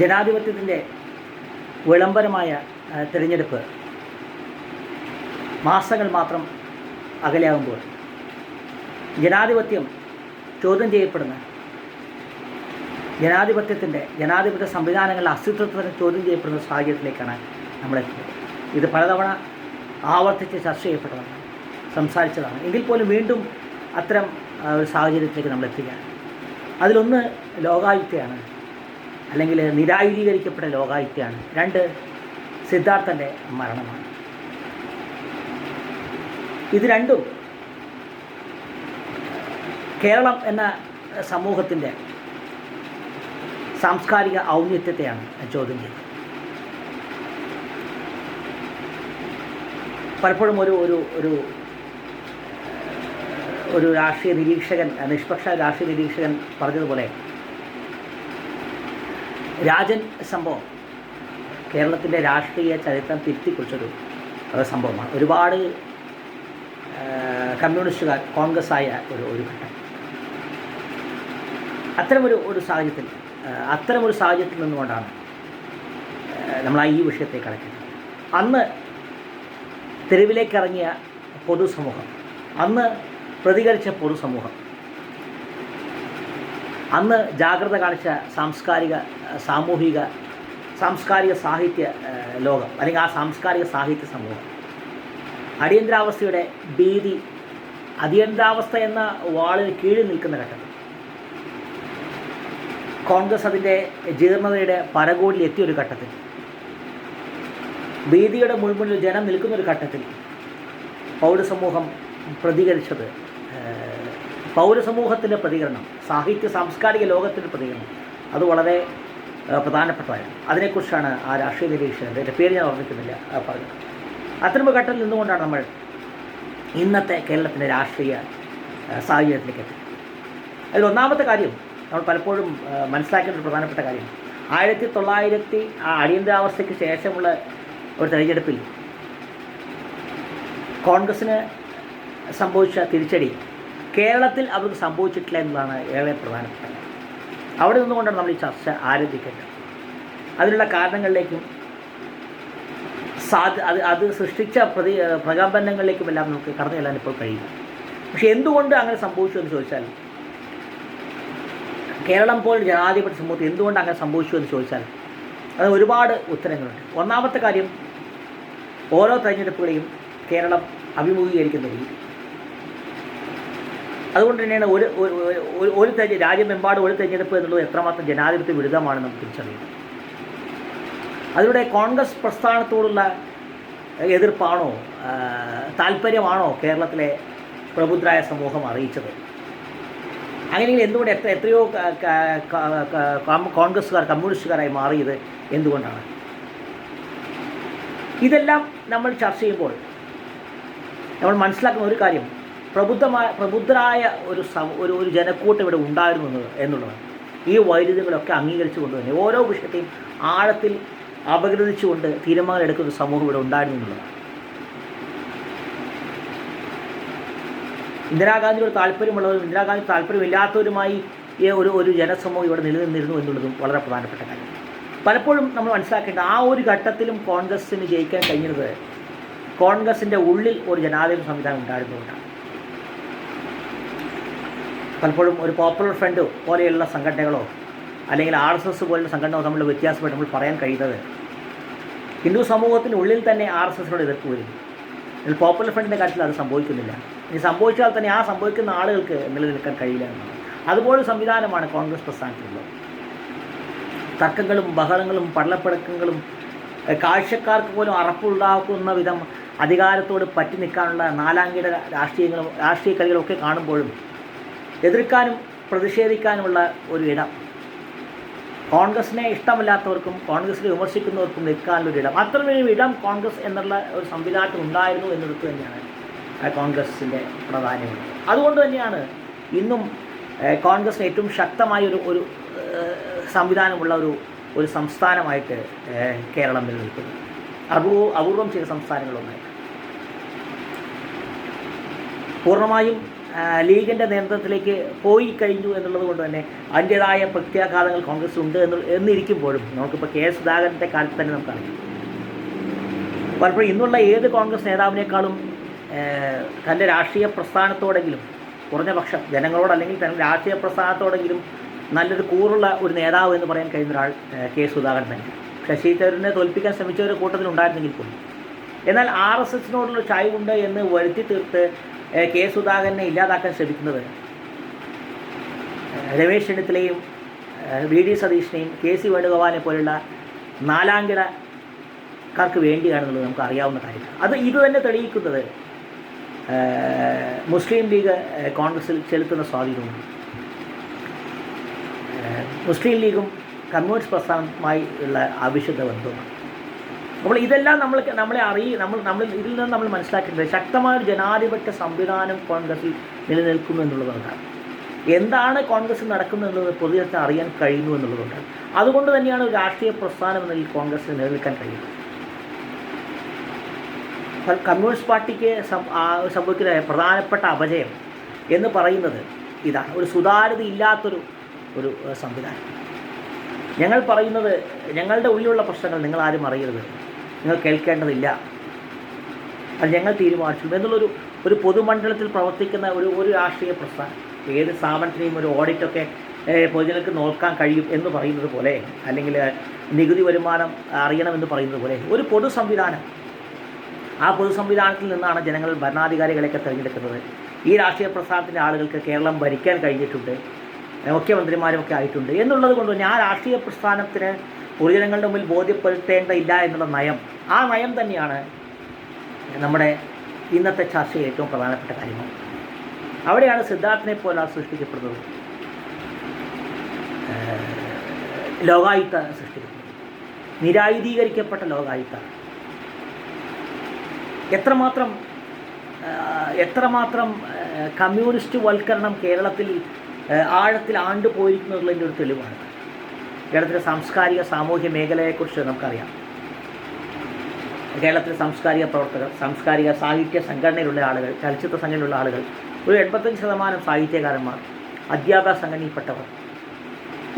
ജനാധിപത്യത്തിന്റെ വിളംബരമായ തിരഞ്ഞെടുപ്പ് മാസങ്ങൾ മാത്രം അകലെയാകുമ്പോൾ ജനാധിപത്യം ചോദ്യം ചെയ്യപ്പെടുന്ന ജനാധിപത്യത്തിന്റെ ജനാധിപത്യ സംവിധാനങ്ങളുടെ അസ്തിത്വത്തിന് ചോദ്യം ചെയ്യപ്പെടുന്ന സാഹചര്യത്തിലേക്കാണ് നമ്മളെത്തുന്നത് ഇത് പലതവണ ആവർത്തിച്ച് ചർച്ച ചെയ്യപ്പെട്ടതാണ് സംസാരിച്ചതാണ്. എങ്കിൽ പോലും വീണ്ടും അത്തരം ഒരു സാഹചര്യത്തിലേക്ക് നമ്മൾ അതിലൊന്ന് ലോകായുക്തയാണ്. അല്ലെങ്കിൽ നിരായുധീകരിക്കപ്പെട്ട ലോകായുക്തയാണ്. രണ്ട് സിദ്ധാർത്ഥന്റെ മരണമാണ്. ഇത് രണ്ടും കേരളം എന്ന സമൂഹത്തിന്റെ സാംസ്കാരിക ഔന്നിത്യത്തെയാണ് ചോദ്യം ചെയ്യുന്നത്. പലപ്പോഴും ഒരു ഒരു ഒരു ഒരു രാഷ്ട്രീയ നിരീക്ഷകൻ നിഷ്പക്ഷ രാഷ്ട്രീയ നിരീക്ഷകൻ പറഞ്ഞതുപോലെ രാജൻ സംഭവം. കേരളത്തിന്റെ രാഷ്ട്രീയ ചരിത്രം തിരുത്തിക്കുറിച്ചൊരു സംഭവമാണ്. ഒരുപാട് കമ്മ്യൂണിസ്റ്റുകാർ കോൺഗ്രസ് ആയ ഒരു ഒരു ഘട്ടം. അത്തരമൊരു ഒരു സാഹചര്യത്തിൽ അത്തരമൊരു സാഹചര്യത്തിൽ നിന്നുകൊണ്ടാണ് നമ്മൾ ഈ വിഷയത്തെ കടക്കുന്നത് അന്ന് തെരുവിലേക്കിറങ്ങിയ പൊതുസമൂഹം അന്ന് പ്രതികരിച്ച പൊതുസമൂഹം അന്ന് ജാഗ്രത കാണിച്ച സാംസ്കാരിക സാമൂഹിക സാംസ്കാരിക സാഹിത്യ ലോകം അല്ലെങ്കിൽ ആ സാംസ്കാരിക സാഹിത്യ സമൂഹം. അടിയന്തരാവസ്ഥയുടെ ഭീതി അടിയന്തരാവസ്ഥ എന്ന വാളിന് കീഴിൽ നിൽക്കുന്ന ഘട്ടം കോൺഗ്രസ് അതിന്റെ ജീർണതയുടെ പരകോടിൽ എത്തിയ ഒരു ഘട്ടത്തിൽ ഭീതിയുടെ മുൾമുന്നിൽ ജനം നിൽക്കുന്ന ഒരു ഘട്ടത്തിൽ പൗരസമൂഹം പ്രതികരിച്ചത് പൗരസമൂഹത്തിന്റെ പ്രതികരണം സാഹിത്യ സാംസ്കാരിക ലോകത്തിന്റെ പ്രതികരണം അത് വളരെ പ്രധാനപ്പെട്ടതായിരുന്നു അതിനെക്കുറിച്ചാണ് ആ രാഷ്ട്രീയ നിരീക്ഷകൻ എന്റെ പേര് ഞാൻ ഓർമ്മിക്കുന്നില്ല പറഞ്ഞത്. അത്തരം ഘട്ടത്തിൽ നിന്നുകൊണ്ടാണ് നമ്മൾ ഇന്നത്തെ കേരളത്തിന്റെ രാഷ്ട്രീയ സാഹചര്യത്തിലേക്ക് എത്തി അതിൽ ഒന്നാമത്തെ കാര്യം നമ്മൾ പലപ്പോഴും മനസ്സിലാക്കേണ്ട ഒരു പ്രധാനപ്പെട്ട കാര്യം ആയിരത്തി തൊള്ളായിരത്തി അടിയന്തരാവസ്ഥയ്ക്ക് ശേഷമുള്ള ഒരു തെരഞ്ഞെടുപ്പിൽ കോൺഗ്രസ്സിന് സംഭവിച്ച തിരിച്ചടി കേരളത്തിൽ അവർക്ക് സംഭവിച്ചിട്ടില്ല എന്നതാണ് ഏറെ പ്രധാനപ്പെട്ട കാര്യം. അവിടെ നിന്നുകൊണ്ടാണ് നമ്മൾ ഈ ചർച്ച ആരംഭിക്കേണ്ടത്. അതിനുള്ള കാരണങ്ങളിലേക്കും സാധ്യ അത് അത് സൃഷ്ടിച്ച പ്രതി പ്രകമ്പനങ്ങളിലേക്കും എല്ലാം നമുക്ക് കടന്നു ചെല്ലാൻ ഇപ്പോൾ കഴിയും. പക്ഷെ എന്തുകൊണ്ട് അങ്ങനെ സംഭവിച്ചു എന്ന് ചോദിച്ചാൽ കേരളം പോലെ ജനാധിപത്യ സമൂഹത്തിൽ എന്തുകൊണ്ട് അങ്ങനെ സംഭവിച്ചു എന്ന് ചോദിച്ചാൽ അത് ഒരുപാട് ഉത്തരങ്ങളുണ്ട്. ഒന്നാമത്തെ കാര്യം ഓരോ തെരഞ്ഞെടുപ്പുകളെയും കേരളം അഭിമുഖീകരിക്കുന്ന രീതി. അതുകൊണ്ട് തന്നെയാണ് ഒരു ഒരു- ഒരു- തെരഞ്ഞെ രാജ്യമെമ്പാടും ഒരു തെരഞ്ഞെടുപ്പ് എന്നുള്ളത് എത്രമാത്രം ജനാധിപത്യ വിരുദ്ധമാണ് നമുക്ക് തിരിച്ചറിയാം. അതിലൂടെ കോൺഗ്രസ് പ്രസ്ഥാനത്തോടുള്ള എതിർപ്പാണോ താല്പര്യമാണോ കേരളത്തിലെ പ്രബുദ്ധരായ സമൂഹം അറിയിച്ചത്? അങ്ങനെയെങ്കിൽ എന്തുകൊണ്ട് എത്ര എത്രയോ കോൺഗ്രസ്സുകാർ കമ്മ്യൂണിസ്റ്റുകാരായി മാറിയത് എന്തുകൊണ്ടാണ്? ഇതെല്ലാം നമ്മൾ ചർച്ച ചെയ്യുമ്പോൾ നമ്മൾ മനസ്സിലാക്കുന്ന ഒരു കാര്യം പ്രബുദ്ധമായ പ്രബുദ്ധരായ ഒരു ഒരു ഒരു ജനക്കൂട്ടം ഇവിടെ ഉണ്ടായിരുന്നു എന്നുള്ളതാണ്. ഈ വൈരുദ്ധ്യങ്ങളൊക്കെ അംഗീകരിച്ചുകൊണ്ട് തന്നെ ഓരോ വിഷയത്തെയും ആഴത്തിൽ അപഗ്രഥിച്ചുകൊണ്ട് തീരുമാനം എടുക്കുന്ന സമൂഹം ഇവിടെ ഉണ്ടായിരുന്നു എന്നുള്ളതാണ്. ഇന്ദിരാഗാന്ധിയോട് താല്പര്യമുള്ളവരും ഇന്ദിരാഗാന്ധി താല്പര്യമില്ലാത്തവരുമായി ഒരു ഒരു ജനസമൂഹം ഇവിടെ നിലനിന്നിരുന്നു എന്നുള്ളതും വളരെ പ്രധാനപ്പെട്ട കാര്യം. പലപ്പോഴും നമ്മൾ മനസ്സിലാക്കേണ്ട ആ ഒരു ഘട്ടത്തിലും കോൺഗ്രസ്സിന് ജയിക്കാൻ കഴിഞ്ഞത് കോൺഗ്രസിന്റെ ഉള്ളിൽ ഒരു ജനാധിപത്യ സംവിധാനം ഉണ്ടായിരുന്നുകൊണ്ടാണ്. പലപ്പോഴും ഒരു പോപ്പുലർ ഫ്രണ്ട് പോലെയുള്ള സംഘടനകളോ അല്ലെങ്കിൽ ആർ എസ് എസ് പോലുള്ള സംഘടനകളോ തമ്മിൽ വ്യത്യാസപ്പെട്ട് നമ്മൾ പറയാൻ കഴിയുന്നത് ഹിന്ദു സമൂഹത്തിനുള്ളിൽ തന്നെ ആർ എസ് എസിനോട് എതിർപ്പ് വരും. എന്നാൽ പോപ്പുലർ ഫ്രണ്ടിന്റെ കാര്യത്തിൽ അത് സംഭവിക്കുന്നില്ല. ഇനി സംഭവിച്ചാൽ തന്നെ ആ സംഭവിക്കുന്ന ആളുകൾക്ക് നിലനിൽക്കാൻ കഴിയില്ല എന്നാണ്. അതുപോലെ സംവിധാനമാണ് കോൺഗ്രസ് പ്രസ്ഥാനത്തിലുള്ളത്. തർക്കങ്ങളും ബഹളങ്ങളും പള്ളപ്പടക്കങ്ങളും കാഴ്ചക്കാർക്ക് പോലും അറപ്പുണ്ടാക്കുന്ന വിധം അധികാരത്തോട് പറ്റി നിൽക്കാനുള്ള നാലാംകിട രാഷ്ട്രീയങ്ങളും രാഷ്ട്രീയ കളികളൊക്കെ കാണുമ്പോഴും എതിർക്കാനും പ്രതിഷേധിക്കാനുമുള്ള ഒരു ഇടം കോൺഗ്രസിനെ ഇഷ്ടമില്ലാത്തവർക്കും കോൺഗ്രസിനെ വിമർശിക്കുന്നവർക്കും നിൽക്കാനുള്ളൊരു ഇടം അത്രമൊരു ഇടം കോൺഗ്രസ് എന്നുള്ള ഒരു സംവിധാനത്തിൽ ഉണ്ടായിരുന്നു എന്നിടത്ത് തന്നെയാണ് കോൺഗ്രസിന്റെ പ്രാധാന്യം. അതുകൊണ്ട് തന്നെയാണ് ഇന്നും കോൺഗ്രസ് ഏറ്റവും ശക്തമായ ഒരു ഒരു സംവിധാനമുള്ള ഒരു ഒരു സംസ്ഥാനമായിട്ട് കേരളം നിലനിൽക്കുന്നത് അപൂർവ അപൂർവം ചില സംസ്ഥാനങ്ങളൊന്നായിട്ട് പൂർണമായും ലീഗിന്റെ നേതൃത്വത്തിലേക്ക് പോയി കഴിഞ്ഞു എന്നുള്ളത് കൊണ്ട് തന്നെ അതിന്റേതായ പ്രത്യാഘാതങ്ങൾ കോൺഗ്രസ് ഉണ്ട് എന്ന് എന്നിരിക്കുമ്പോഴും നമുക്കിപ്പോൾ കെ സുധാകരന്റെ കാലത്ത് തന്നെ നമുക്കറിയാം. പലപ്പോഴും ഇന്നുള്ള ഏത് കോൺഗ്രസ് നേതാവിനേക്കാളും തന്റെ രാഷ്ട്രീയ പ്രസ്ഥാനത്തോടെങ്കിലും കുറഞ്ഞ പക്ഷം ജനങ്ങളോട് അല്ലെങ്കിൽ തന്റെ രാഷ്ട്രീയ പ്രസ്ഥാനത്തോടെങ്കിലും നല്ലൊരു കൂറുള്ള ഒരു നേതാവ് എന്ന് പറയാൻ കഴിയുന്ന ഒരാൾ കെ സുധാകരൻ തന്നെ ശശി തരൂരിനെ തോൽപ്പിക്കാൻ ശ്രമിച്ചവരുടെ കൂട്ടത്തിലുണ്ടായിരുന്നെങ്കിൽ പോലും. എന്നാൽ ആർ എസ് എസിനോടുള്ള ചായ്വുണ്ട് എന്ന് വരുത്തി തീർത്ത് കെ സുധാകരനെ ഇല്ലാതാക്കാൻ ശ്രമിക്കുന്നത്. രമേശ് ചെന്നിത്തലയും വി ഡി സതീഷിനെയും കെ സി വേണുഗോപാലിനെ പോലുള്ള നാലാംകിടക്കാർക്ക് വേണ്ടിയാണെന്നുള്ളത് നമുക്ക് അറിയാവുന്ന കാര്യമാണ്. അത് ഇതുതന്നെ തെളിയിക്കുന്നത് മുസ്ലിം ലീഗ് കോൺഗ്രസിൽ ചെലുത്തുന്ന സ്വാധീനവും മുസ്ലിം ലീഗും കമ്മ്യൂണിസ്റ്റ് പ്രസ്ഥാനമായി ഉള്ള അവിശുദ്ധ ബന്ധവുമാണ് അപ്പോൾ ഇതെല്ലാം നമ്മൾ നമ്മളെ അറിയി നമ്മൾ നമ്മൾ ഇതിൽ നിന്ന് നമ്മൾ മനസ്സിലാക്കേണ്ടത് ശക്തമായ ജനാധിപത്യ സംവിധാനം കോൺഗ്രസിൽ നിലനിൽക്കുന്നു എന്നുള്ളതുകൊണ്ടാണ് എന്താണ് കോൺഗ്രസ് നടക്കുന്നത് എന്നുള്ളത് പൊതുജനത്തെ അറിയാൻ കഴിയുന്നു എന്നുള്ളതുകൊണ്ടാണ് അതുകൊണ്ട് തന്നെയാണ് രാഷ്ട്രീയ പ്രസ്ഥാനം എന്ന നിലയിൽ കോൺഗ്രസ്സിന് നിലനിൽക്കാൻ കഴിയുന്നത്. കമ്മ്യൂണിസ്റ്റ് പാർട്ടിക്ക് സംഭവിക്കുന്ന പ്രധാനപ്പെട്ട അപജയം എന്ന് പറയുന്നത് ഇതാണ്. ഒരു സുതാര്യത ഇല്ലാത്തൊരു ഒരു സംവിധാനം. ഞങ്ങൾ പറയുന്നത് ഞങ്ങളുടെ ഉള്ളിലുള്ള പ്രശ്നങ്ങൾ നിങ്ങൾ ആരും അറിയരുത്. നിങ്ങൾ കേൾക്കേണ്ടതില്ല. അത് ഞങ്ങൾ തീരുമാനിച്ചു. എന്നുള്ളൊരു ഒരു പൊതുമണ്ഡലത്തിൽ പ്രവർത്തിക്കുന്ന ഒരു ഒരു രാഷ്ട്രീയ പ്രസ്ഥാനം ഏത് സ്ഥാപനത്തിനെയും ഒരു ഓഡിറ്റൊക്കെ പൊതുജനങ്ങൾക്ക് നോക്കാൻ കഴിയും എന്ന് പറയുന്നത് പോലെ അല്ലെങ്കിൽ നികുതി വരുമാനം അറിയണമെന്ന് പറയുന്നത് പോലെ ഒരു പൊതു സംവിധാനം. ആ പൊതു സംവിധാനത്തിൽ നിന്നാണ് ജനങ്ങൾ ഭരണാധികാരികളെയൊക്കെ തിരഞ്ഞെടുക്കുന്നത്. ഈ രാഷ്ട്രീയ പ്രസ്ഥാനത്തിന്റെ ആളുകൾക്ക് കേരളം ഭരിക്കാൻ കഴിഞ്ഞിട്ടുണ്ട്. മുഖ്യമന്ത്രിമാരുമൊക്കെ ആയിട്ടുണ്ട്. എന്നുള്ളത് കൊണ്ട് തന്നെ ആ രാഷ്ട്രീയ പ്രസ്ഥാനത്തിന് പൊതുജനങ്ങളുടെ മുമ്പിൽ ബോധ്യപ്പെടുത്തേണ്ടതില്ല എന്നുള്ള നയം. ആ നയം തന്നെയാണ് നമ്മുടെ ഇന്നത്തെ ചർച്ചയിൽ ഏറ്റവും പ്രധാനപ്പെട്ട കാര്യങ്ങൾ. അവിടെയാണ് സിദ്ധാർത്ഥനെ പോലെ സൃഷ്ടിക്കപ്പെടുന്നത്. ലോകായുത്ത സൃഷ്ടിക്കപ്പെടുന്നത്. നിരായുധീകരിക്കപ്പെട്ട ലോകായുക്ത. എത്രമാത്രം എത്രമാത്രം കമ്മ്യൂണിസ്റ്റ് വൽക്കരണം കേരളത്തിൽ ആഴത്തിൽ ആണ്ടുപോയിരിക്കുന്നതിന്റെ ഒരു തെളിവാണ്. കേരളത്തിലെ സാംസ്കാരിക സാമൂഹ്യ മേഖലയെക്കുറിച്ച് നമുക്കറിയാം. കേരളത്തിലെ സാംസ്കാരിക പ്രവർത്തകർ സാംസ്കാരിക സാഹിത്യ സംഘടനയിലുള്ള ആളുകൾ ചലച്ചിത്ര സംഘടനയിലുള്ള ആളുകൾ ഒരു എൺപത്തഞ്ച് ശതമാനം സാഹിത്യകാരന്മാർ അധ്യാപക സംഘടനയിൽപ്പെട്ടവർ.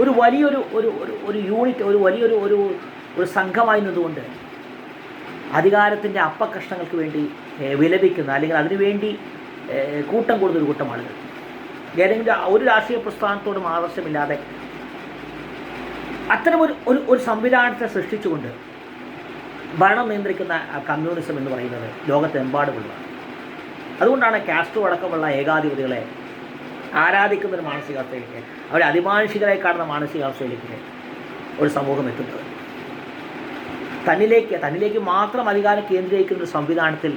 ഒരു വലിയൊരു ഒരു ഒരു ഒരു യൂണിറ്റ് ഒരു വലിയൊരു ഒരു ഒരു സംഘമായി നിന്നുകൊണ്ട് അധികാരത്തിന്റെ അപ്പകഷ്ണങ്ങൾക്ക് വേണ്ടി വിലപിക്കുന്ന അല്ലെങ്കിൽ അതിനുവേണ്ടി കൂട്ടം കൂടുന്ന ഒരു കൂട്ടം ആളുകൾ. ഏതെങ്കിലും ഒരു രാഷ്ട്രീയ പ്രസ്ഥാനത്തോടും ആദർശമില്ലാതെ അത്തരമൊരു ഒരു ഒരു സംവിധാനത്തെ സൃഷ്ടിച്ചുകൊണ്ട് ഭരണം നിയന്ത്രിക്കുന്ന കമ്മ്യൂണിസം എന്ന് പറയുന്നത് ലോകത്തെമ്പാടുമുള്ളതാണ് അതുകൊണ്ടാണ് കാസ്ട്രോ അടക്കമുള്ള ഏകാധിപതികളെ ആരാധിക്കുന്ന ഒരു മാനസികാവസ്ഥയിലേക്ക് അവരെ അതിമാനുഷികരായി കാണുന്ന മാനസികാവസ്ഥയിലേക്ക് ഒരു സമൂഹം എത്തുന്നത്. തന്നിലേക്ക് തന്നിലേക്ക് മാത്രം അധികാരം കേന്ദ്രീകരിക്കുന്ന ഒരു സംവിധാനത്തിൽ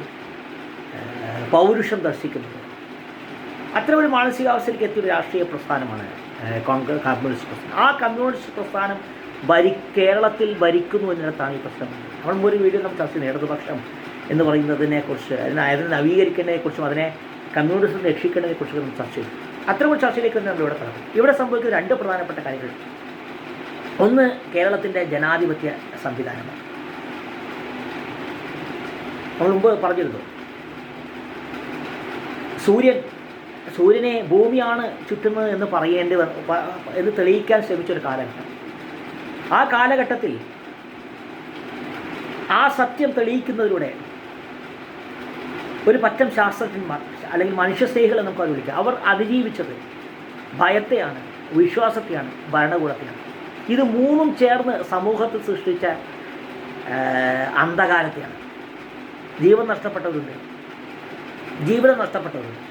പൗരുഷം ദർശിക്കുന്നത്. അത്തരമൊരു മാനസികാവസ്ഥയിലേക്ക് എത്തിയ രാഷ്ട്രീയ പ്രസ്ഥാനമാണ് കോൺഗ്രസ് കമ്മ്യൂണിസ്റ്റ് പ്രസ്ഥാനം. ആ കമ്മ്യൂണിസ്റ്റ് പ്രസ്ഥാനം ഭരി കേരളത്തിൽ ഭരിക്കുന്നു എന്നിടത്താണ് ഈ പ്രശ്നം. നമ്മൾ ഒരു വീഡിയോ നമുക്ക് ചർച്ച ചെയ്യുന്നത് ഇടതുപക്ഷം എന്ന് പറയുന്നതിനെക്കുറിച്ച് അതിനെ അതിനെ നവീകരിക്കേണ്ടതിനെക്കുറിച്ചും അതിനെ കമ്മ്യൂണിസം രക്ഷിക്കേണ്ടതിനെക്കുറിച്ചും നമ്മൾ ചർച്ച ചെയ്തു അത്തരം ഒരു ചർച്ചയിലേക്ക് നമ്മൾ ഇവിടെ കടന്നു. ഇവിടെ സംഭവിക്കുന്ന രണ്ട് പ്രധാനപ്പെട്ട കാര്യങ്ങൾ. ഒന്ന് കേരളത്തിന്റെ ജനാധിപത്യ സംവിധാനമാണ്. നമ്മൾ മുമ്പ് പറഞ്ഞിരുന്നു. സൂര്യൻ സൂര്യനെ ഭൂമിയാണ് ചുറ്റുന്നത് എന്ന് പറയേണ്ടി എന്ന് തെളിയിക്കാൻ ശ്രമിച്ചൊരു കാലഘട്ടം. ആ കാലഘട്ടത്തിൽ ആ സത്യം തെളിയിക്കുന്നതിലൂടെ ഒരു പറ്റം ശാസ്ത്രജ്ഞന്മാർ അല്ലെങ്കിൽ മനുഷ്യസ്നേഹികളെ നമുക്ക് അത് വിളിക്കാം. അവർ അതിജീവിച്ചത് ഭയത്തെയാണ് വിശ്വാസത്തെയാണ് ഭരണകൂടത്തെയാണ് ഇത് മൂന്നും ചേർന്ന് സമൂഹത്തിൽ സൃഷ്ടിച്ച അന്ധകാരത്തെയാണ്. ജീവൻ നഷ്ടപ്പെട്ടവരുണ്ട്. ജീവിതം നഷ്ടപ്പെട്ടവരുണ്ട്.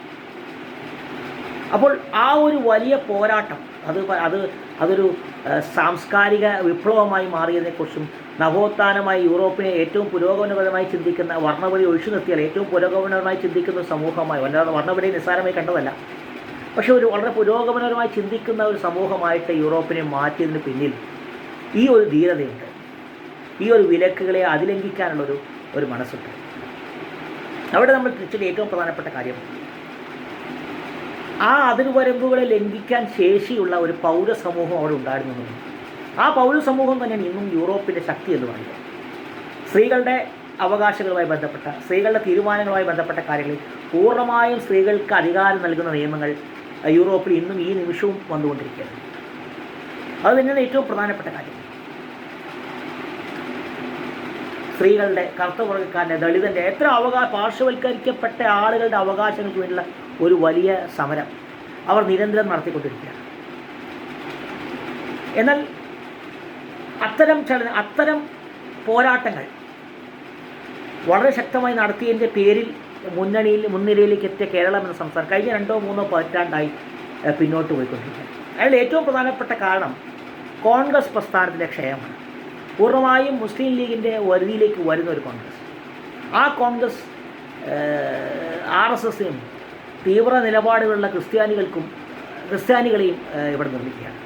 അപ്പോൾ ആ ഒരു വലിയ പോരാട്ടം അത് അത് അതൊരു സാംസ്കാരിക വിപ്ലവമായി മാറിയതിനെക്കുറിച്ചും നവോത്ഥാനമായി യൂറോപ്പിനെ ഏറ്റവും പുരോഗമനപരമായി ചിന്തിക്കുന്ന വർണവലി ഒഴിച്ചു നിർത്തിയാൽ ഏറ്റവും പുരോഗമനപരമായി ചിന്തിക്കുന്ന സമൂഹമായി വല്ലാതെ വർണവലി നിസ്സാരമായി കണ്ടതല്ല. പക്ഷേ ഒരു വളരെ പുരോഗമനപരമായി ചിന്തിക്കുന്ന ഒരു സമൂഹമായിട്ട് യൂറോപ്പിനെ മാറ്റിയതിന് പിന്നിൽ ഈ ഒരു ധീരതയുണ്ട്. ഈ ഒരു വിലക്കുകളെ അതിലംഘിക്കാനുള്ളൊരു ഒരു മനസ്സുണ്ട്. അവിടെ നമ്മൾ തിരിച്ചുള്ള ഏറ്റവും പ്രധാനപ്പെട്ട കാര്യം ആ അതിർവരമ്പുകളെ ലംഘിക്കാൻ ശേഷിയുള്ള ഒരു പൗരസമൂഹം അവിടെ ഉണ്ടായിരുന്നു ആ പൗരസമൂഹം തന്നെയാണ് ഇന്നും യൂറോപ്പിന്റെ ശക്തി എന്ന് പറയുന്നത്. സ്ത്രീകളുടെ അവകാശങ്ങളുമായി ബന്ധപ്പെട്ട സ്ത്രീകളുടെ തീരുമാനങ്ങളുമായി ബന്ധപ്പെട്ട കാര്യങ്ങളിൽ പൂർണമായും സ്ത്രീകൾക്ക് അധികാരം നൽകുന്ന നിയമങ്ങൾ യൂറോപ്പിൽ ഇന്നും ഈ നിമിഷവും വന്നുകൊണ്ടിരിക്കുകയാണ്. അത് തന്നെയാണ് ഏറ്റവും പ്രധാനപ്പെട്ട കാര്യം. സ്ത്രീകളുടെ കറുത്തവർഗക്കാരന്റെ ദളിതന്റെ എത്ര അവകാശ പാർശ്വവൽക്കരിക്കപ്പെട്ട ആളുകളുടെ അവകാശങ്ങൾക്ക് വേണ്ടിയുള്ള ഒരു വലിയ സമരം അവർ നിരന്തരം നടത്തിക്കൊണ്ടിരിക്കുകയാണ്. എന്നാൽ അത്തരം ചല അത്തരം പോരാട്ടങ്ങൾ വളരെ ശക്തമായി നടത്തിയതിന്റെ പേരിൽ മുന്നണിയിൽ മുൻനിരയിലേക്ക് എത്തിയ കേരളം എന്ന സംസ്ഥാനം കഴിഞ്ഞ രണ്ടോ മൂന്നോ പതിറ്റാണ്ടായി പിന്നോട്ട് പോയിക്കൊണ്ടിരിക്കുകയാണ്. അതിൽ ഏറ്റവും പ്രധാനപ്പെട്ട കാരണം കോൺഗ്രസ് പ്രസ്ഥാനത്തിന്റെ ക്ഷയമാണ് പൂർണമായും മുസ്ലിം ലീഗിന്റെ വരുതിയിലേക്ക് വരുന്ന ഒരു കോൺഗ്രസ്. ആ കോൺഗ്രസ് ആർ എസ് എസിനും തീവ്ര നിലപാടുകളുള്ള ക്രിസ്ത്യാനികൾക്കും ക്രിസ്ത്യാനികളെയും ഇവിടെ നിർമ്മിക്കുകയാണ്.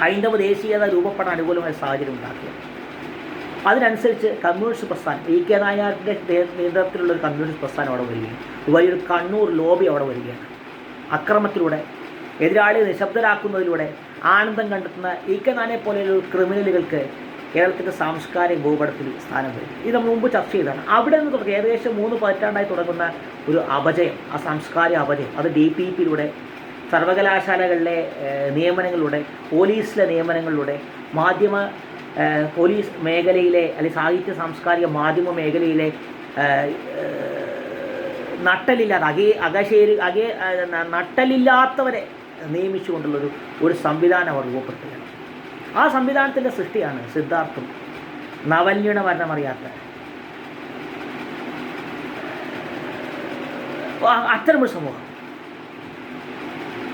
ഹൈന്ദവ ദേശീയത രൂപപ്പെടാൻ അനുകൂലമായ സാഹചര്യം ഉണ്ടാക്കുക അതിനനുസരിച്ച് കമ്മ്യൂണിസ്റ്റ് പ്രസ്ഥാനം ഇ കെ നായനാറിന്റെ നേതൃത്വത്തിലുള്ള ഒരു കമ്മ്യൂണിസ്റ്റ് പ്രസ്ഥാനം അവിടെ വരികയാണ്. വലിയൊരു കണ്ണൂർ ലോബി അവിടെ വരികയാണ്. അക്രമത്തിലൂടെ എതിരാളിയെ നിശബ്ദരാക്കുന്നതിലൂടെ ആനന്ദം കണ്ടെത്തുന്ന ഇ കെ നാനെ പോലെയുള്ള ക്രിമിനലുകൾക്ക് കേരളത്തിന്റെ സാംസ്കാരിക ഭൂപടത്തിൽ സ്ഥാനം വരും ഇത് നമ്മൾ മുമ്പ് ചർച്ച ചെയ്തതാണ്. അവിടെ നിന്ന് തുടങ്ങി ഏകദേശം മൂന്ന് പതിറ്റാണ്ടായി തുടങ്ങുന്ന ഒരു അപജയം ആ സാംസ്കാരിക അപജയം അത് ഡി പി പിയിലൂടെ സർവകലാശാലകളിലെ നിയമനങ്ങളിലൂടെ പോലീസിലെ നിയമനങ്ങളിലൂടെ മാധ്യമ പോലീസ് മേഖലയിലെ അല്ലെങ്കിൽ സാഹിത്യ സാംസ്കാരിക മാധ്യമ മേഖലയിലെ നട്ടലില്ലാതെ അകേ അകശേരി അകേ നട്ടലില്ലാത്തവരെ നിയമിച്ചുകൊണ്ടുള്ളൊരു ഒരു സംവിധാനം അവർ രൂപപ്പെടുത്തുകയാണ്. ആ സംവിധാനത്തിന്റെ സൃഷ്ടിയാണ് സിദ്ധാർത്ഥം നവല്യയുടെ മരണമറിയാത്ത. അത്തരമൊരു സമൂഹം.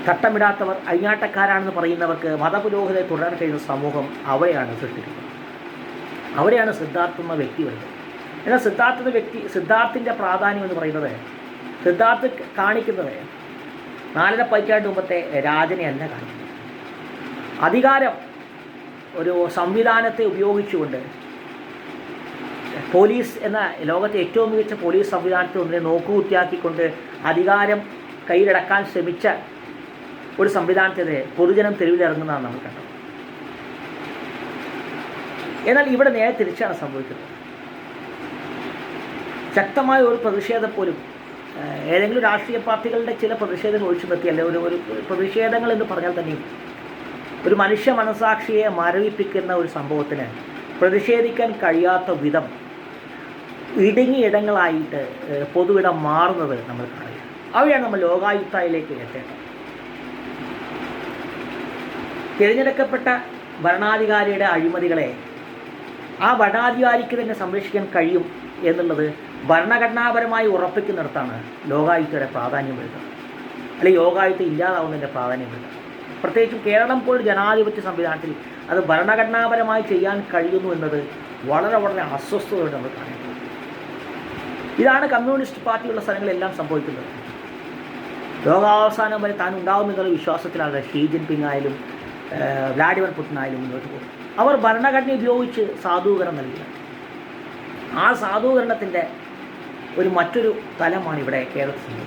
തട്ടമിടാത്തവർ അയ്യാട്ടക്കാരാണെന്ന് പറയുന്നവർക്ക് മതപുരോഹിതരെ തുടരാൻ കഴിയുന്ന സമൂഹം അവരെയാണ് സൃഷ്ടിക്കുന്നത്. അവരെയാണ് സിദ്ധാർത്ഥ എന്ന വ്യക്തി വരുന്നത്. എന്നാൽ സിദ്ധാർത്ഥ വ്യക്തി സിദ്ധാർത്ഥിന്റെ പ്രാധാന്യം എന്ന് പറയുന്നത് സിദ്ധാർത്ഥ് കാണിക്കുന്നത് നാലര പതിറ്റാണ്ട് മുമ്പത്തെ രാജനെയല്ല കാണിക്കുന്നത്. അധികാരം ഒരു സംവിധാനത്തെ ഉപയോഗിച്ചുകൊണ്ട് പോലീസ് എന്ന ലോകത്തെ ഏറ്റവും മികച്ച പോലീസ് സംവിധാനത്തെ ഒന്നിനെ നോക്കുകുത്തിയാക്കിക്കൊണ്ട് അധികാരം കയ്യിലടക്കാൻ ശ്രമിച്ച ഒരു സംവിധാനത്തിനെതിരെ പൊതുജനം തെരുവിലിറങ്ങുന്നതാണ് നമ്മൾ കണ്ടത്. എന്നാൽ ഇവിടെ നേരെ തിരിച്ചാണ് സംഭവിക്കുന്നത്. ശക്തമായ ഒരു പ്രതിഷേധം പോലും ഏതെങ്കിലും രാഷ്ട്രീയ പാർട്ടികളുടെ ചില പ്രതിഷേധങ്ങൾ ഒഴിച്ചു നിർത്തിയല്ലേ? ഒരു ഒരു പ്രതിഷേധങ്ങൾ എന്ന് പറഞ്ഞാൽ തന്നെയും ഒരു മനുഷ്യ മനസാക്ഷിയെ മരവിപ്പിക്കുന്ന ഒരു സംഭവത്തിന് പ്രതിഷേധിക്കാൻ കഴിയാത്ത വിധം ഇടുങ്ങിയിടങ്ങളായിട്ട് പൊതുവിടം മാറുന്നത് നമ്മൾ കാണുക അവിടെയാണ് നമ്മൾ ലോകായുക്തയിലേക്ക് എത്തേണ്ടത്. തിരഞ്ഞെടുക്കപ്പെട്ട ഭരണാധികാരിയുടെ അഴിമതികളെ ആ ഭരണാധികാരിക്ക് തന്നെ സംരക്ഷിക്കാൻ കഴിയും എന്നുള്ളത് ഭരണഘടനാപരമായി ഉറപ്പിക്കുന്നിടത്താണ് ലോകായുക്തയുടെ പ്രാധാന്യം വരുന്നത്. അല്ലെങ്കിൽ ലോകായുക്ത ഇല്ലാതാവുന്നതിന്റെ പ്രാധാന്യം വരുന്നത്. പ്രത്യേകിച്ചും കേരളം പോലുള്ള ജനാധിപത്യ സംവിധാനത്തിൽ അത് ഭരണഘടനാപരമായി ചെയ്യാൻ കഴിയുന്നു എന്നത് വളരെ വളരെ അസ്വസ്ഥതയോടെ നമ്മൾ കാണുന്നത് ഇതാണ് കമ്മ്യൂണിസ്റ്റ് പാർട്ടിയുള്ള സ്ഥലങ്ങളെല്ലാം സംഭവിക്കുന്നത്. ലോകാവസാനം വരെ താൻ ഉണ്ടാകുമെന്നുള്ള വിശ്വാസത്തിലാണ് ഷീ ജിൻപിങ് ആയാലും വ്ലാഡിമിർ പുടിൻ ആയാലും മുന്നോട്ട് പോകും അവർ ഭരണഘടന ഉപയോഗിച്ച് സാധൂകരണം നൽകുക ആ സാധൂകരണത്തിന്റെ ഒരു മറ്റൊരു തലമാണ് ഇവിടെ കേരളത്തിൽ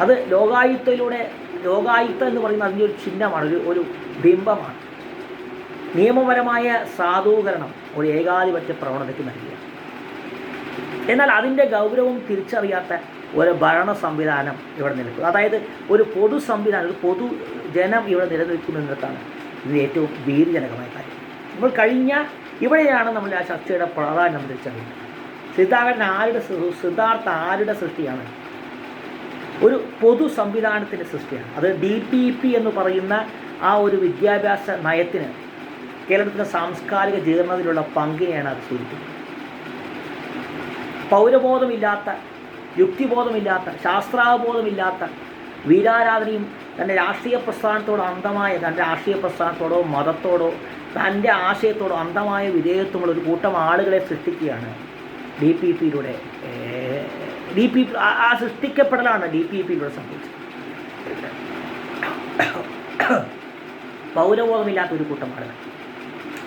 അത് ലോകായുക്തയിലൂടെ ലോകായുക്ത എന്ന് പറയുന്നത് അതിന്റെ ഒരു ചിഹ്നമാണ് ഒരു ഒരു ബിംബമാണ്. നിയമപരമായ സാധൂകരണം ഒരു ഏകാധിപത്യ പ്രവണതയ്ക്ക് നൽകുക എന്നാൽ അതിന്റെ ഗൗരവം തിരിച്ചറിയാത്ത ഒരു ഭരണ സംവിധാനം ഇവിടെ നിലനിൽക്കും അതായത് ഒരു പൊതു സംവിധാനം ഒരു പൊതു ജനം ഇവിടെ നിലനിൽക്കുന്നിടത്താണ് ഇത് ഏറ്റവും ഭീതിജനകമായ കാര്യം. നമ്മൾ കഴിഞ്ഞ ഇവിടെയാണ് നമ്മൾ ആ ചർച്ചയുടെ പ്രാധാന്യം തിരിച്ചറിയുന്നത്. സിദ്ധാർത്ഥൻ ആരുടെ സിദ്ധാർത്ഥ ആരുടെ സൃഷ്ടിയാണ്? ഒരു പൊതു സംവിധാനത്തിന്റെ സൃഷ്ടിയാണ്. അത് ഡി പി പി എന്ന് പറയുന്ന ആ ഒരു വിദ്യാഭ്യാസ നയത്തിന് കേരളത്തിന്റെ സാംസ്കാരിക ജീർണതയിലുള്ള പങ്കിനെയാണ് അത് സൂചിപ്പിക്കുന്നത്. പൗരബോധമില്ലാത്ത യുക്തിബോധമില്ലാത്ത ശാസ്ത്രാവബോധമില്ലാത്ത വീരാരാധനയും തന്റെ രാഷ്ട്രീയ പ്രസ്ഥാനത്തോടോ അന്ധമായ തന്റെ രാഷ്ട്രീയ പ്രസ്ഥാനത്തോടോ മതത്തോടോ തന്റെ ആശയത്തോടോ അന്ധമായ വിധേയത്വമുള്ള ഒരു കൂട്ടം ആളുകളെ സൃഷ്ടിക്കുകയാണ് ഡി പി പിയിലൂടെ ഡി പി ആ സൃഷ്ടിക്കപ്പെടലാണ് ഡി പി പിയിലൂടെ സംഭവിച്ചത്. പൗരബോധമില്ലാത്ത ഒരു കൂട്ടം ആളുകൾ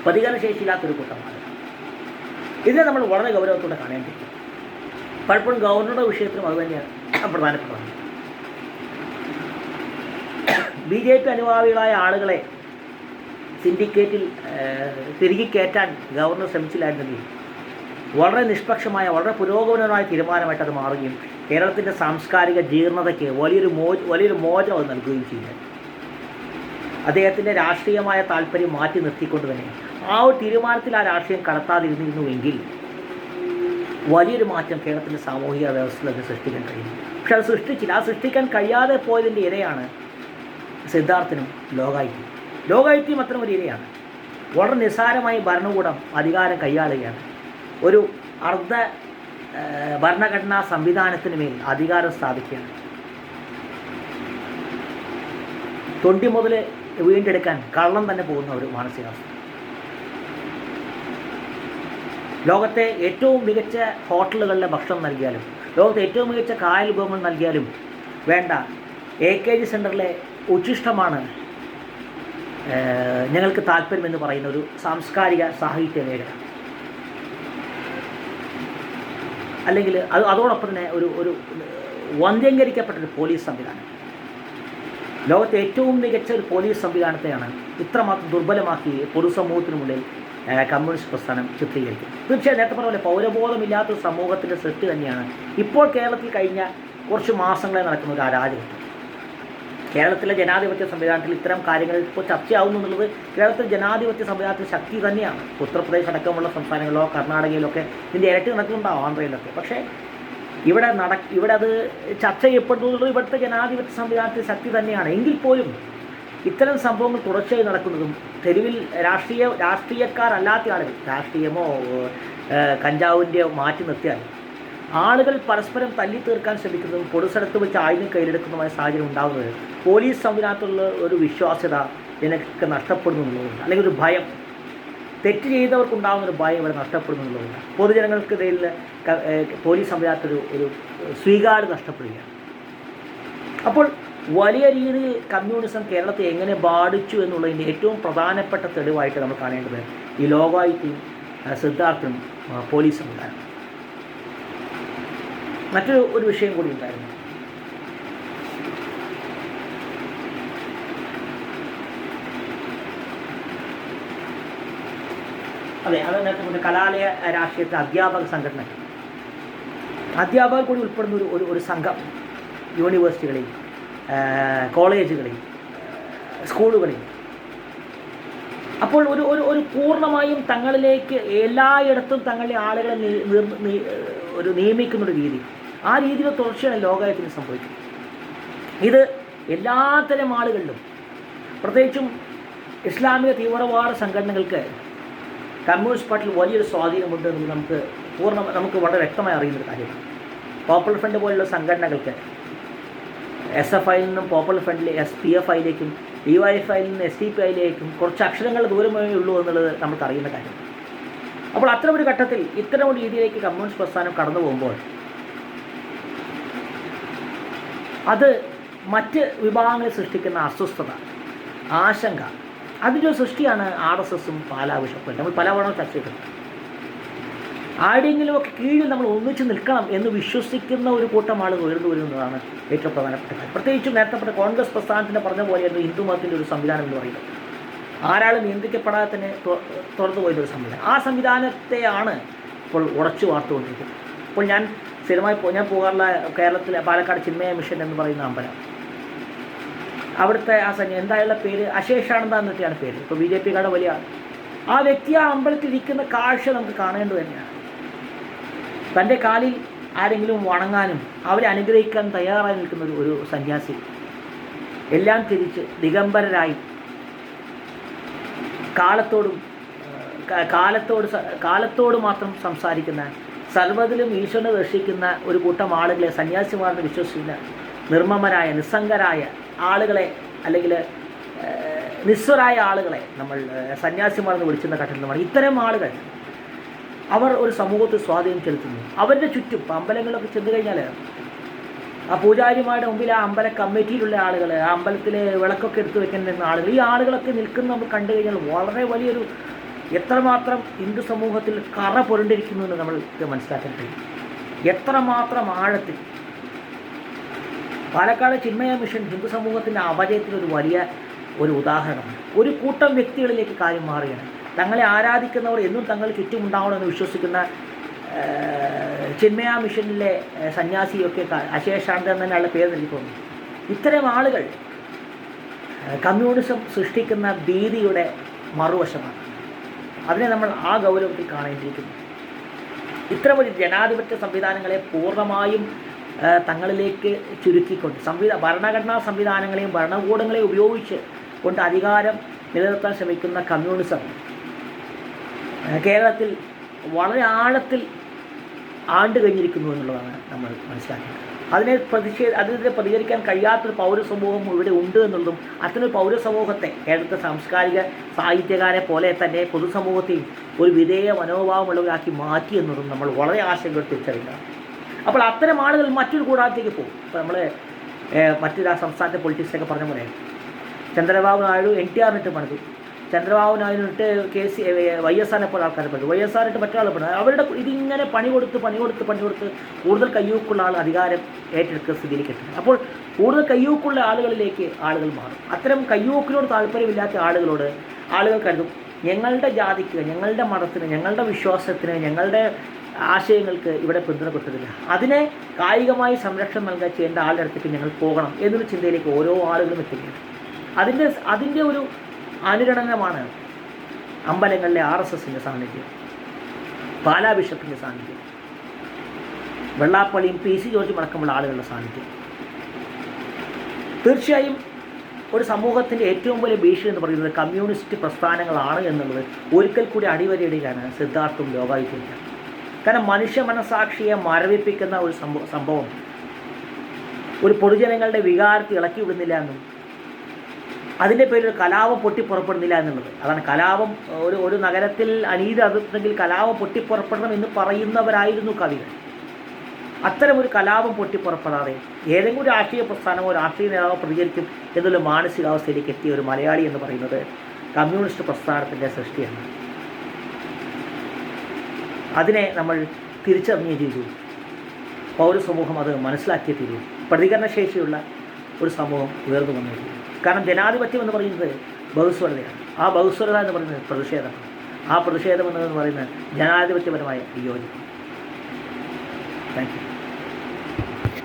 പ്രതികരണശേഷിയില്ലാത്ത ഒരു കൂട്ടം ആളുകൾ ഇതിനെ നമ്മൾ വളരെ ഗൗരവത്തോടെ കാണേണ്ടിയിരിക്കും പലപ്പോഴും ഗവർണറുടെ വിഷയത്തിലും അത് തന്നെയാണ് പ്രധാനപ്പെട്ടത്. ബി ജെ പി അനുഭാവികളായ ആളുകളെ സിൻഡിക്കേറ്റിൽ തിരികെ കയറ്റാൻ ഗവർണർ ശ്രമിച്ചില്ലായിരുന്നെങ്കിൽ വളരെ നിഷ്പക്ഷമായ വളരെ പുരോഗമനമായ തീരുമാനമായിട്ട് അത് മാറുകയും കേരളത്തിന്റെ സാംസ്കാരിക ജീർണതയ്ക്ക് വലിയൊരു മോ വലിയൊരു മോചനം അത് നൽകുകയും ചെയ്യുക അദ്ദേഹത്തിന്റെ രാഷ്ട്രീയമായ താല്പര്യം മാറ്റി നിർത്തിക്കൊണ്ട് തന്നെ ആ ഒരു തീരുമാനത്തിൽ ആ രാഷ്ട്രീയം കടത്താതിരുന്നിരുന്നുവെങ്കിൽ വലിയൊരു മാറ്റം കേരളത്തിന്റെ സാമൂഹിക വ്യവസ്ഥയിൽ അത് സൃഷ്ടിക്കാൻ കഴിയും. പക്ഷെ അത് സൃഷ്ടിച്ചില്ല. ആ സൃഷ്ടിക്കാൻ കഴിയാതെ പോയതിന്റെ ഇരയാണ് സിദ്ധാർത്ഥനും ലോകായുക്തി. ലോകായുക്തിയും അത്തരം ഒരു ഇരയാണ്. വളരെ നിസ്സാരമായി ഭരണകൂടം അധികാരം കൈയാളുകയാണ്. ഒരു അർദ്ധ ഭരണഘടനാ സംവിധാനത്തിന് മേൽ അധികാരം സ്ഥാപിക്കുകയാണ്. തൊണ്ടി മുതൽ വീണ്ടെടുക്കാൻ കള്ളം തന്നെ പോകുന്ന ഒരു മാനസികാവസ്ഥ. ലോകത്തെ ഏറ്റവും മികച്ച ഹോട്ടലുകളിലെ ഭക്ഷണം നൽകിയാലും ലോകത്തെ ഏറ്റവും മികച്ച കായൽ വിഭവങ്ങൾ നൽകിയാലും വേണ്ട. എ കെ ജി സെന്ററിലെ ഉച്ഛിഷ്ടമാണ് ഞങ്ങൾക്ക് താല്പര്യമെന്ന് പറയുന്ന ഒരു സാംസ്കാരിക സാഹിത്യ മേഖല. അല്ലെങ്കിൽ അത് അതോടൊപ്പം തന്നെ ഒരു ഒരു വന്ധ്യംകരിക്കപ്പെട്ട ഒരു പോലീസ് സംവിധാനം. ലോകത്തെ ഏറ്റവും മികച്ച ഒരു പോലീസ് സംവിധാനത്തെയാണ് ഇത്രമാത്രം ദുർബലമാക്കി പൊതുസമൂഹത്തിന് മുന്നിൽ ഏഹ്, കമ്മ്യൂണിസ്റ്റ് പ്രസ്ഥാനം ചിത്രീകരിക്കും തീർച്ചയായും നേരത്തെ പറഞ്ഞ പോലെ പൗരബോധമില്ലാത്ത സമൂഹത്തിന്റെ സൃഷ്ടി തന്നെയാണ് ഇപ്പോൾ കേരളത്തിൽ കഴിഞ്ഞ കുറച്ച് മാസങ്ങളെ നടക്കുന്ന ഒരു അരാജകത്വം. കേരളത്തിലെ ജനാധിപത്യ സംവിധാനത്തിൽ ഇത്തരം കാര്യങ്ങൾ ഇപ്പോൾ ചർച്ചയാവുന്നു എന്നുള്ളത് കേരളത്തിലെ ജനാധിപത്യ സംവിധാനത്തിൽ ശക്തി തന്നെയാണ്. ഉത്തർപ്രദേശ് അടക്കമുള്ള സംസ്ഥാനങ്ങളിലോ കർണാടകയിലൊക്കെ ഇതിന്റെ ഇരട്ടി നടക്കുന്നുണ്ടാവും ആന്ധ്രയിലൊക്കെ. പക്ഷേ ഇവിടെ നട ഇവിടെ അത് ചർച്ച ചെയ്യപ്പെടുന്നു എന്നുള്ളത് ഇവിടുത്തെ ജനാധിപത്യ സംവിധാനത്തിൽ ശക്തി തന്നെയാണ്. എങ്കിൽ പോലും ഇത്തരം സംഭവങ്ങൾ തുടർച്ചയായി നടക്കുന്നതും തെരുവിൽ രാഷ്ട്രീയ രാഷ്ട്രീയക്കാരല്ലാത്ത ആളുകൾ രാഷ്ട്രീയമോ കഞ്ചാവിന്റെയോ മാറ്റി നിർത്തിയാൽ ആളുകൾ പരസ്പരം തല്ലി തീർക്കാൻ ശ്രമിക്കുന്നതും പൊതുസ്ഥലത്ത് വെച്ച് ആയുധം കയ്യിലെടുക്കുന്നതുമായ സാഹചര്യം ഉണ്ടാകുന്നത് പോലീസ് സംവിധാനത്തിലുള്ള ഒരു വിശ്വാസ്യത എനിക്ക് നഷ്ടപ്പെടുന്നു എന്നുള്ളതുകൊണ്ട് അല്ലെങ്കിൽ ഒരു ഭയം. തെറ്റ് ചെയ്തവർക്കുണ്ടാകുന്ന ഒരു ഭയം ഇവിടെ നഷ്ടപ്പെടുന്നു എന്നുള്ളതുകൊണ്ട് പൊതുജനങ്ങൾക്കിടയിൽ പോലീസ് സംവിധാനത്തിൽ ഒരു സ്വീകാര്യത നഷ്ടപ്പെടുകയാണ്. അപ്പോൾ വലിയ രീതിയിൽ കമ്മ്യൂണിസം കേരളത്തെ എങ്ങനെ ബാധിച്ചു എന്നുള്ളതിന്റെ ഏറ്റവും പ്രധാനപ്പെട്ട തെളിവായിട്ട് നമ്മൾ കാണേണ്ടത് ഈ ലോകായുക്തിയും സിദ്ധാർത്ഥനും പോലീസ് സംവിധാനം മറ്റൊരു ഒരു വിഷയം കൂടി ഉണ്ടായിരുന്നു. അതെ അത് നേരത്തെ പറഞ്ഞ കലാലയ രാഷ്ട്രീയത്തിലെ അധ്യാപക സംഘടന. അധ്യാപകർ കൂടി ഉൾപ്പെടുന്ന ഒരു ഒരു ഒരു സംഘം യൂണിവേഴ്സിറ്റികളിൽ കോളേജുകളിൽ സ്കൂളുകളിൽ. അപ്പോൾ ഒരു ഒരു ഒരു പൂർണമായും തങ്ങളിലേക്ക് എല്ലായിടത്തും തങ്ങളുടെ ആളുകളെ ഒരു നിയമിക്കുന്നൊരു രീതി. ആ രീതിയിൽ തുടർച്ചയാണ് ലോകായത്തിന് സംഭവിക്കുന്നത് ഇത് എല്ലാത്തരം ആളുകളിലും പ്രത്യേകിച്ചും ഇസ്ലാമിക തീവ്രവാദ സംഘടനകൾക്ക് കമ്മ്യൂണിസ്റ്റ് പാർട്ടിയിൽ വലിയൊരു സ്വാധീനമുണ്ട് എന്ന് നമുക്ക് പൂർണ നമുക്ക് വളരെ വ്യക്തമായി അറിയുന്നൊരു കാര്യമാണ്. പോപ്പുലർ ഫ്രണ്ട് പോലുള്ള സംഘടനകൾക്ക് എസ് എഫ് ഐയിൽ നിന്നും പോപ്പുലർ ഫ്രണ്ടിൽ എസ് പി എഫ് ഐയിലേക്കും ഡി വൈ എഫ് ഐയിൽ നിന്ന് എസ് ഡി പി ഐയിലേക്കും കുറച്ച് അക്ഷരങ്ങൾ ദൂരമേ ഉള്ളൂ എന്നുള്ളത് നമുക്കറിയുന്ന കാര്യം അപ്പോൾ അത്തരമൊരു ഘട്ടത്തിൽ ഇത്തരം ഒരു രീതിയിലേക്ക് കമ്മ്യൂണിസ്റ്റ് പ്രസ്ഥാനം കടന്നു പോകുമ്പോൾ അത് മറ്റ് വിഭാഗങ്ങൾ സൃഷ്ടിക്കുന്ന അസ്വസ്ഥത ആശങ്ക. അതിന്റെ ഒരു സൃഷ്ടിയാണ് ആർ എസ് എസും പാലാവിഷപ്പും നമ്മൾ പലവണ ചർച്ച ചെയ്തിട്ടുണ്ട്. ആരുടെയെങ്കിലുമൊക്കെ കീഴിൽ നമ്മൾ ഒന്നിച്ച് നിൽക്കണം എന്ന് വിശ്വസിക്കുന്ന ഒരു കൂട്ടം ആളുകൾ ഉയർന്നു വരുന്നതാണ് ഏറ്റവും പ്രധാനപ്പെട്ട കാര്യം. പ്രത്യേകിച്ചും നേരത്തെ പറഞ്ഞ കോൺഗ്രസ് പ്രസ്ഥാനത്തിന്റെ പറഞ്ഞ പോലെയായിരുന്നു ഹിന്ദു മതത്തിന്റെ ഒരു സംവിധാനം എന്ന് പറയുന്നത്. ആരാളും നിയന്ത്രിക്കപ്പെടാതെ തന്നെ തുറന്നു പോയിരുന്ന ഒരു സംവിധാനം. ആ സംവിധാനത്തെയാണ് ഇപ്പോൾ ഉടച്ചു വാർത്തുകൊണ്ടിരിക്കുന്നത്. ഇപ്പോൾ ഞാൻ സ്ഥിരമായി ഞാൻ പോകാറുള്ള കേരളത്തിലെ പാലക്കാട് ചിന്മയ മിഷൻ എന്ന് പറയുന്ന അമ്പലം. അവിടുത്തെ ആ സന്യ എന്തായുള്ള പേര്? അശേഷാനന്ദ എന്നൊക്കെയാണ് പേര്. ഇപ്പോൾ ബി ജെ പിക്കാരുടെ വലിയ ആ വ്യക്തി ആ അമ്പലത്തിൽ ഇരിക്കുന്ന കാഴ്ച നമുക്ക് കാണേണ്ടത് തന്നെയാണ്. തന്റെ കാലിൽ ആരെങ്കിലും വണങ്ങാനും അവരെ അനുഗ്രഹിക്കാൻ തയ്യാറായി നിൽക്കുന്ന ഒരു സന്യാസി. എല്ലാം തിരിച്ച് ദിഗംബരരായി കാലത്തോടും കാലത്തോട് കാലത്തോട് മാത്രം സംസാരിക്കുന്ന സർവതിലും ഈശ്വരനെ ദർശിക്കുന്ന ഒരു കൂട്ടം ആളുകളെ സന്യാസിമാരെന്ന് വിശ്വസിക്കുന്ന നിർമ്മമരായ നിസ്സംഗരായ ആളുകളെ അല്ലെങ്കിൽ നിസ്വരായ ആളുകളെ നമ്മൾ സന്യാസിമാരെന്ന് വിളിച്ചിരുന്ന ഘട്ടത്തിലുമാണ് ഇത്തരം ആളുകൾ അവർ ഒരു സമൂഹത്തിൽ സ്വാധീനം ചെലുത്തുന്നു അവരുടെ ചുറ്റും അമ്പലങ്ങളൊക്കെ ചെന്ന് കഴിഞ്ഞാൽ ആ പൂജാരിമാരുടെ മുമ്പിൽ ആ അമ്പല കമ്മിറ്റിയിലുള്ള ആളുകൾ ആ അമ്പലത്തിലെ വിളക്കൊക്കെ എടുത്തു വെക്കുന്ന ആളുകൾ ഈ ആളുകളൊക്കെ നിൽക്കുന്ന നമ്മൾ കണ്ടു കഴിഞ്ഞാൽ വളരെ വലിയൊരു എത്രമാത്രം ഹിന്ദു സമൂഹത്തിൽ കറ പുരണ്ടിരിക്കുന്നു എന്ന് നമ്മൾ മനസ്സിലാക്കാൻ കഴിയും എത്രമാത്രം ആഴത്തിൽ പാലക്കാട് ചിന്മയ മിഷൻ ഹിന്ദു സമൂഹത്തിന്റെ അപജയത്തിന് ഒരു വലിയ ഒരു ഉദാഹരണമാണ് ഒരു കൂട്ടം വ്യക്തികളിലേക്ക് കാര്യം മാറുകയാണ്. തങ്ങളെ ആരാധിക്കുന്നവർ എന്നും തങ്ങൾ ചുറ്റുമുണ്ടാവണമെന്ന് വിശ്വസിക്കുന്ന ചിന്മയ മിഷനിലെ സന്യാസിയൊക്കെ അശേഷാന്തൻ തന്നെ അയാളുടെ പേര് എനിക്ക് ഇത്തരം ആളുകൾ കമ്മ്യൂണിസം സൃഷ്ടിക്കുന്ന ഭീതിയുടെ മറുവശമാണ്. അതിനെ നമ്മൾ ആ ഗൗരവത്തിൽ കാണേണ്ടിയിരിക്കുന്നു. ഇത്തരമൊരു ജനാധിപത്യ സംവിധാനങ്ങളെ പൂർണമായും തങ്ങളിലേക്ക് ചുരുക്കിക്കൊണ്ട് സംവിധാ ഭരണഘടനാ സംവിധാനങ്ങളെയും ഭരണകൂടങ്ങളെയും ഉപയോഗിച്ച് കൊണ്ട് അധികാരം നിലനിർത്താൻ ശ്രമിക്കുന്ന കമ്മ്യൂണിസം കേരളത്തിൽ വളരെ ആഴത്തിൽ ആണ്ട് കഴിഞ്ഞിരിക്കുന്നു എന്നുള്ളതാണ് നമ്മൾ മനസ്സിലാക്കേണ്ടത്. അതിനെ പ്രതിഷേധ അതിനെതിരെ പ്രതികരിക്കാൻ കഴിയാത്തൊരു പൗരസമൂഹം ഇവിടെ ഉണ്ട് എന്നുള്ളതും അത്തരമൊരു പൗരസമൂഹത്തെ കേരളത്തെ സാംസ്കാരിക സാഹിത്യകാരെ പോലെ തന്നെ പൊതുസമൂഹത്തെയും ഒരു വിധേയ മനോഭാവമുള്ളവരാക്കി മാറ്റി എന്നതും നമ്മൾ വളരെ ആശങ്ക തിരിച്ചറിയുക അപ്പോൾ അത്തരം ആളുകൾ മറ്റൊരു കൂടാരത്തേക്ക് പോകും. ഇപ്പോൾ നമ്മൾ മറ്റൊരു സംസ്ഥാനത്തെ പൊളിറ്റിക്സൊക്കെ പറഞ്ഞ പോലെ ചന്ദ്രബാബു നായിഡു എൻ ടി ആറിനിട്ട് പണിതു. ചന്ദ്രബാബു നായിഡുവിനിട്ട് കെ സി വൈ എസ് ആറിനെ പോലെ ആൾക്കാരെ പറ്റും വൈ എസ് ആറിട്ട് മറ്റൊരാളെ പറ്റും അവരുടെ ഇതിങ്ങനെ പണി കൊടുത്ത് പണി കൊടുത്ത് പണി കൊടുത്ത് കൂടുതൽ കയ്യൂക്കുള്ള ആൾ അധികാരം ഏറ്റെടുക്കുക എത്തുന്നത് അപ്പോൾ കൂടുതൽ കയ്യൂക്കുള്ള ആളുകളിലേക്ക് ആളുകൾ മാറും. അത്തരം കയ്യൂക്കിനോട് താല്പര്യമില്ലാത്ത ആളുകളോട് ആളുകൾ കരുതും. ഞങ്ങളുടെ ജാതിക്ക് ഞങ്ങളുടെ മതത്തിന് ഞങ്ങളുടെ വിശ്വാസത്തിന് ഞങ്ങളുടെ ആശയങ്ങൾക്ക് ഇവിടെ പിന്തുണ കിട്ടുന്നില്ല അതിനെ കായികമായി സംരക്ഷണം നൽകാൻ ചെയ്യേണ്ട ആളുടെ അടുത്തേക്ക് ഞങ്ങൾ പോകണം എന്നൊരു ചിന്തയിലേക്ക് ഓരോ ആളുകളും എത്തുകയാണ്. അതിന്റെ അതിന്റെ ഒരു അനുരണനമാണ് അമ്പലങ്ങളിലെ ആർ എസ് എസിന്റെ സാന്നിധ്യം പാലാ ബിഷപ്പിന്റെ സാന്നിധ്യം വെള്ളാപ്പള്ളിയും പി സി ജോർജും അടക്കമുള്ള ആളുകളുടെ സാന്നിധ്യം. തീർച്ചയായും ഒരു സമൂഹത്തിന്റെ ഏറ്റവും വലിയ ഭീഷണി എന്ന് പറയുന്നത് കമ്മ്യൂണിസ്റ്റ് പ്രസ്ഥാനങ്ങളാണ് എന്നുള്ളത് ഒരിക്കൽ കൂടി അടിവരയിടുകയാണ് സിദ്ധാർത്ഥും ലോകായുധം കാരണം മനുഷ്യ മനസാക്ഷിയെ മരവിപ്പിക്കുന്ന ഒരു സംഭവം ഒരു പൊതുജനങ്ങളുടെ വികാരത്തിൽ ഇളക്കി വിടുന്നില്ല എന്നും അതിന്റെ പേരിൽ ഒരു കലാപം പൊട്ടിപ്പുറപ്പെടുന്നില്ല എന്നുള്ളത്. അതാണ് കലാപം ഒരു ഒരു നഗരത്തിൽ അനീതി അതിർന്നെങ്കിൽ കലാപം പൊട്ടിപ്പുറപ്പെടണം എന്ന് പറയുന്നവരായിരുന്നു കവികൾ. അത്തരം ഒരു കലാപം പൊട്ടിപ്പുറപ്പെടാതെ ഏതെങ്കിലും രാഷ്ട്രീയ പ്രസ്ഥാനമോ രാഷ്ട്രീയ നേതാവോ പ്രതികരിക്കും എന്നുള്ള മാനസികാവസ്ഥയിലേക്ക് എത്തിയ ഒരു മലയാളി എന്ന് പറയുന്നത് കമ്മ്യൂണിസ്റ്റ് പ്രസ്ഥാനത്തിന്റെ സൃഷ്ടിയാണ്. അതിനെ നമ്മൾ തിരിച്ചറിഞ്ഞേ തീരു പൗരസമൂഹം അത് മനസ്സിലാക്കിയേ തീരൂ. പ്രതികരണശേഷിയുള്ള ഒരു സമൂഹം ഉയർന്നു വന്നേ തീരൂ. കാരണം ജനാധിപത്യം എന്ന് പറയുന്നത് ബഹുസ്വരതയാണ്. ആ ബഹുസ്വരത എന്ന് പറയുന്നത് പ്രതിഷേധമാണ്. ആ പ്രതിഷേധം എന്ന് പറയുന്നത് ജനാധിപത്യപരമായ വിയോജിപ്പ്. Thank you